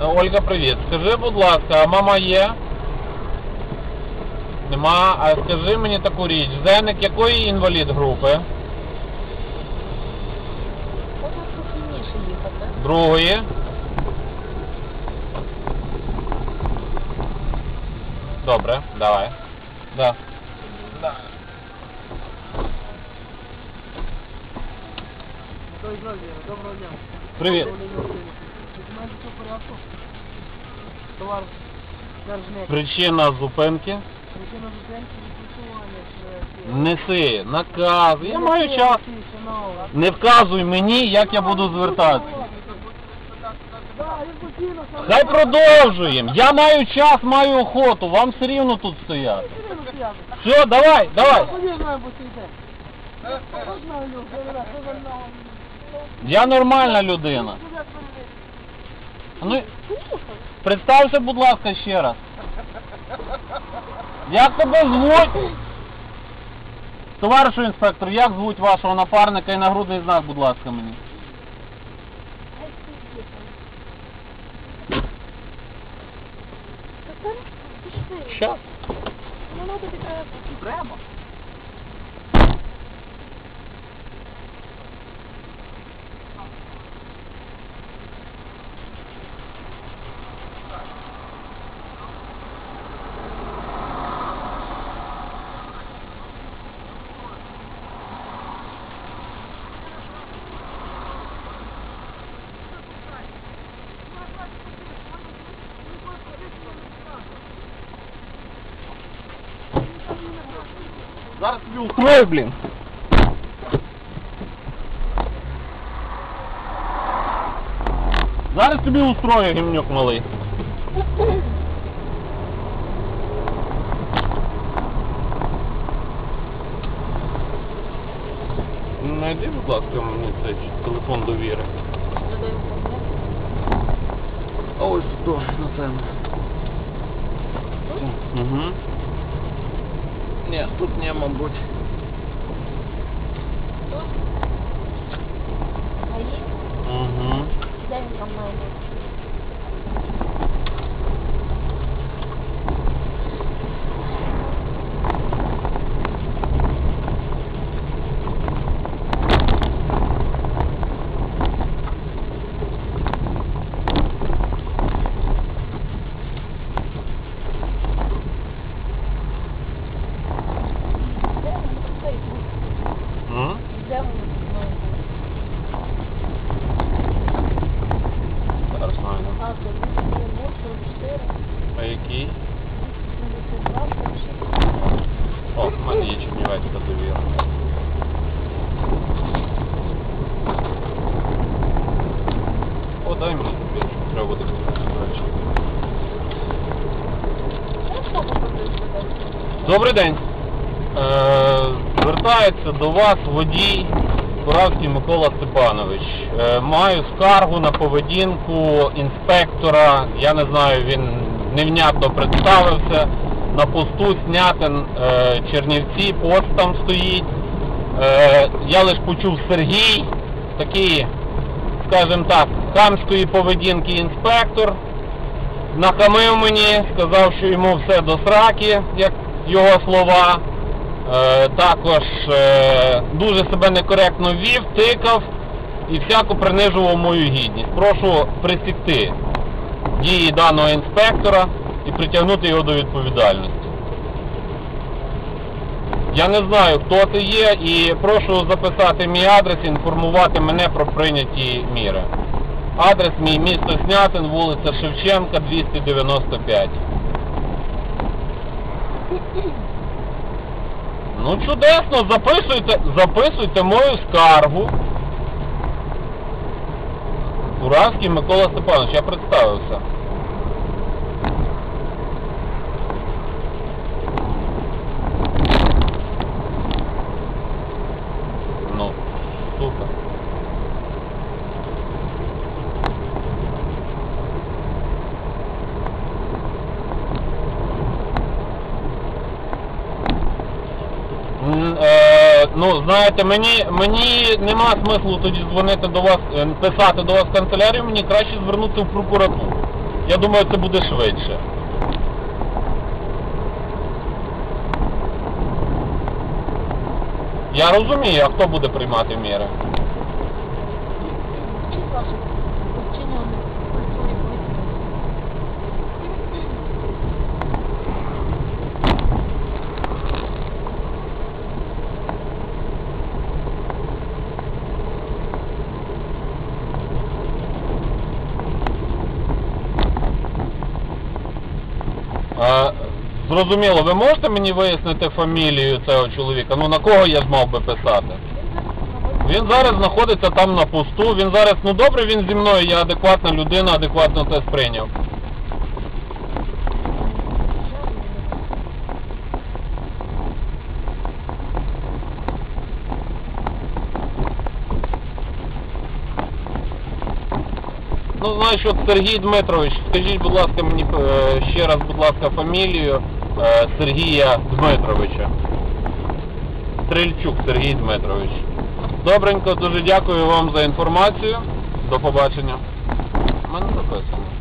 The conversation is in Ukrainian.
Ольга, привіт. Скажи, будь ласка, а мама є? Нема. А скажи мені таку річ, Зеник якої інвалід групи? Другої? Добре, давай. Да. Георгіївна, доброго дня. Привіт. Доброго дня, Василь. Документи все в порядку? Товар держник. Причина зупинки? Причина зупинки відпрацювання. Неси, наказ. Я маю час. Не вказуй мені, як я буду звертатися. Хай продовжуємо. Я маю час, маю охоту. Вам все рівно тут стояти. Все, давай, давай. Я нормальна людина. Ну, представся, будь ласка, ще раз. Як тебе звуть? Товаришу інспектор, як звуть вашого напарника і нагрудний знак, будь ласка, мені. Щас. Ну, ну, треба. Зараз тобі устрою, блін. Зараз тобі устрою, гімнюк малий. Найди, будь ласка, мені цей телефон довіри. А ось то, напевно. Угу. Ні, тут не, мабуть. А є? Угу. Де він там має бути? Де він цей був? М? Де він має бути? Зараз знайду. А, це 244, А який? 72, 46. О, в мене є чернівецька довіра. О, дай мені тобі. Треба буде купити, до речі. Ну, що попадеш Добрий день. Е, звертається до вас водій Куравський Микола Степанович. Е, маю скаргу на поведінку інспектора. Я не знаю, він невнятно представився. На посту снятин е, Чернівці, пост там стоїть. Е, я лише почув Сергій, такий, скажімо так, хамської поведінки інспектор нахамив мені, сказав, що йому все до сраки, як його слова. Е, також е, дуже себе некоректно вів, тикав і всяко принижував мою гідність. Прошу присікти дії даного інспектора і притягнути його до відповідальності. Я не знаю, хто це є, і прошу записати мій адрес і інформувати мене про прийняті міри. Адрес мій місто Снятин, вулиця Шевченка, 295. Ну чудесно, записуйте, записуйте мою скаргу. Уравський Микола Степанович, я представився. Ну, М, е, ну, знаєте, мені, мені нема смислу тоді дзвонити до вас, е, писати до вас в канцелярію, мені краще звернутися в прокуратуру. Я думаю, це буде швидше. Я розумію, а хто буде приймати міри? Зрозуміло, ви можете мені вияснити фамілію цього чоловіка? Ну на кого я ж би писати? Він зараз знаходиться там на посту, він зараз, ну добре, він зі мною, я адекватна людина, адекватно це сприйняв. Ну, значить, от Сергій Дмитрович, скажіть, будь ласка, мені е, ще раз, будь ласка, фамілію Сергія Дмитровича. Стрельчук Сергій Дмитрович. Добренько, дуже дякую вам за інформацію. До побачення. У мене записано.